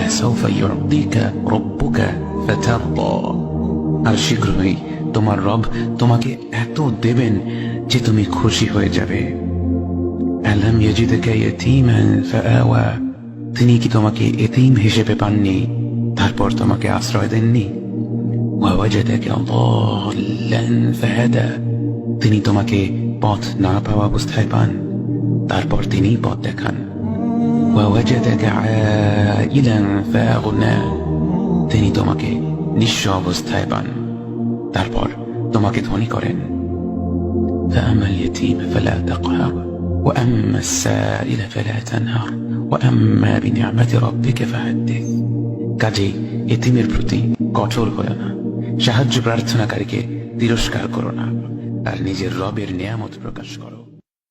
সাউফা ইউতিকা রব্বুকা ফাতারদা আর শীঘ্রই তোমার রব তোমাকে এত দেবেন যে তুমি খুশি হয়ে যাবে। আলাম ইয়াজিদাকা ইয়াতীমান ফাআওয়া। তিনি কি তোমাকে এতিম হিসেবে পাননি? তারপর তোমাকে আশ্রয় দেননি? তিনি তোমাকে পথ না পাওয়া অবস্থায় পান। তারপর তিনি পথ দেখান। ওয়াওয়াজাদাকা আইলান ফাআগনা তিনি তোমাকে নিঃস্ব অবস্থায় পান তারপর তোমাকে ধনী করেন فأما اليتيم فلا تقهر وأما السائل فلا تنهر وأما بنعمة ربك فحدث কাজেই এতিমের প্রতি কঠোর হলো না সাহায্য প্রার্থনাকারীকে তিরস্কার করো না আর নিজের রবের নিয়ামত প্রকাশ করো